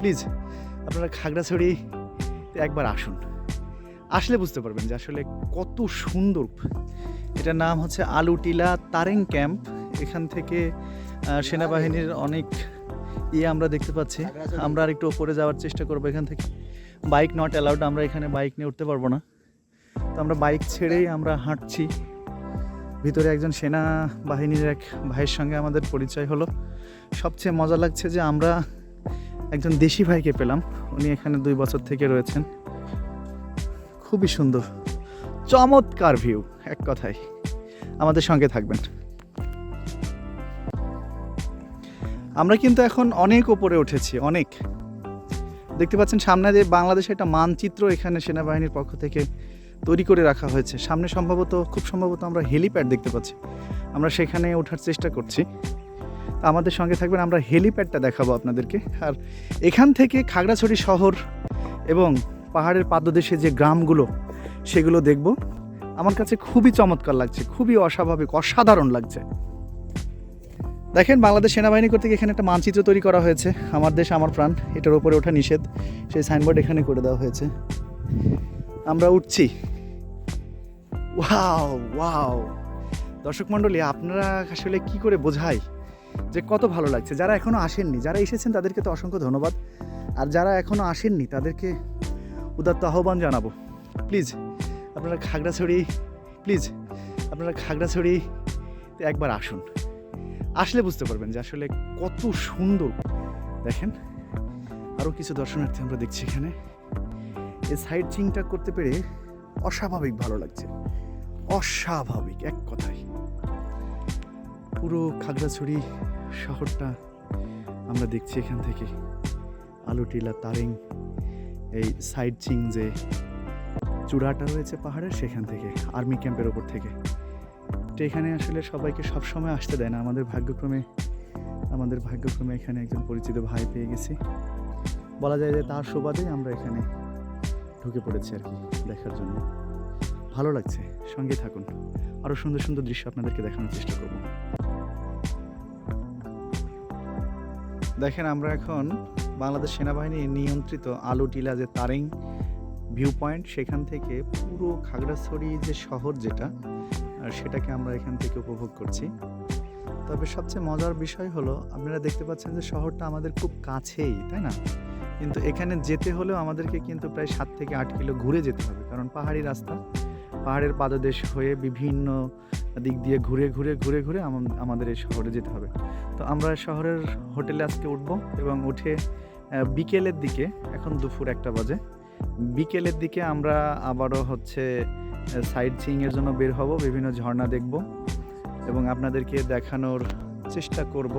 Please আপনারা খাগড়াছড়ি একবার আসুন। আসলে বুঝতে পারবেন যে আসলে কত সুন্দর। এটার নাম হচ্ছে আলুটিলা তারেং ক্যাম্প। এখান থেকে সেনাবাহিনীর অনেক ইয়ে আমরা দেখতে পাচ্ছি। আমরা আর একটু ওপরে যাওয়ার চেষ্টা করব এখান থেকে। বাইক নট অ্যালাউড আমরা এখানে বাইক নিয়ে উঠতে পারব না। তো আমরা বাইক ছেড়েই আমরা হাঁটছি। ভিতরে একজন সেনা বাহিনীর এক ভাইয়ের সঙ্গে আমাদের পরিচয় হলো। সবচেয়ে মজা লাগছে যে আমরা একজন দেশি ভাইকে পেলাম। উনি এখানে দুই বছর থেকে রয়েছেন। খুবই সুন্দর, চমৎকার ভিউ এক কথায়। আমাদের সঙ্গে থাকবেন। আমরা কিন্তু এখন অনেক ওপরে উঠেছি, অনেক। দেখতে পাচ্ছেন সামনে যে বাংলাদেশে একটা মানচিত্র এখানে সেনাবাহিনীর পক্ষ থেকে তৈরি করে রাখা হয়েছে। সামনে সম্ভবত, খুব সম্ভবত আমরা হেলিপ্যাড দেখতে পাচ্ছি। আমরা সেখানে ওঠার চেষ্টা করছি। আমাদের সঙ্গে থাকবেন, আমরা হেলিপ্যাডটা দেখাবো আপনাদেরকে। আর এখান থেকে খাগড়াছড়ি শহর এবং পাহাড়ের পাদদেশে যে গ্রামগুলো, সেগুলো দেখব। আমার কাছে খুবই চমৎকার লাগছে, খুবই অস্বাভাবিক, অসাধারণ লাগছে। দেখেন, বাংলাদেশ সেনাবাহিনী কর্তৃক এখানে একটা মানচিত্র তৈরি করা হয়েছে। আমার দেশ, আমার প্রাণ, এটার উপরে ওঠা নিষেধ। সেই সাইনবোর্ড এখানে করে দেওয়া হয়েছে। আমরা উঠছি। Wow wow. দর্শক মণ্ডলী, আপনারা আসলে কি করে বোঝাই যে কত ভালো লাগছে। যারা এখনও আসেননি, যারা এসেছেন তাদেরকে তো অসংখ্য ধন্যবাদ। আর যারা এখনও আসেননি, তাদেরকে উদাত্ত আহ্বান জানাব। প্লিজ, আপনারা খাগড়াছড়ি, প্লিজ, আপনারা খাগড়াছড়ি একবার আসুন। আসলে বুঝতে পারবেন যে আসলে কত সুন্দর। দেখেন আরও কিছু দর্শনার্থী আমরা দেখছি এখানে। এই সাইড সিংটা করতে পেরে অস্বাভাবিক ভালো লাগছে। অস্বাভাবিক, এক কথায়। পুরো খাগড়াছড়ি শহরটা আমরা দেখছি এখান থেকে। আলুটিলা তারিং, এই সাইড চিং যে চূড়াটা রয়েছে পাহাড়ের সেখান থেকে, আর্মি ক্যাম্পের ওপর থেকে। তো এখানে আসলে সবাইকে সবসময় আসতে দেয় না। আমাদের ভাগ্যক্রমে আমাদের ভাগ্যক্রমে এখানে একজন পরিচিত ভাই পেয়ে গেছি। বলা যায় যে তার সুবাদে আমরা এখানে ঢুকে পড়েছি আর কি দেখার জন্য। ভালো লাগছে। সঙ্গে থাকুন। আরও সুন্দর সুন্দর দৃশ্য আপনাদেরকে দেখানোর চেষ্টা করব। দেখেন আমরা এখন বাংলাদেশ সেনাবাহিনী নিয়ন্ত্রিত আলু টিলা যে তারিং ভিউ পয়েন্ট সেখান থেকে পুরো খাগড়াছড়ি যে শহর যেটা সেটাকে আমরা এখান থেকে উপভোগ করছি। তবে সবচেয়ে মজার বিষয় হলো, আপনারা দেখতে পাচ্ছেন যে শহরটা আমাদের খুব কাছেই, তাই না? কিন্তু এখানে যেতে হলেও আমাদেরকে কিন্তু প্রায় সাত থেকে আট কিলো ঘুরে যেতে হবে, কারণ পাহাড়ি রাস্তা। পাহাড়ের পাদদেশ হয়ে বিভিন্ন দিক দিয়ে ঘুরে ঘুরে ঘুরে ঘুরে আমাদের এই শহরে যেতে হবে। তো আমরা শহরের হোটেলে আজকে উঠবো এবং উঠে বিকেলের দিকে, এখন দুপুর একটা বাজে, বিকেলের দিকে আমরা আবারও হচ্ছে সাইড সিইংয়ের জন্য বের হব, বিভিন্ন ঝর্ণা দেখব এবং আপনাদেরকে দেখানোর চেষ্টা করব।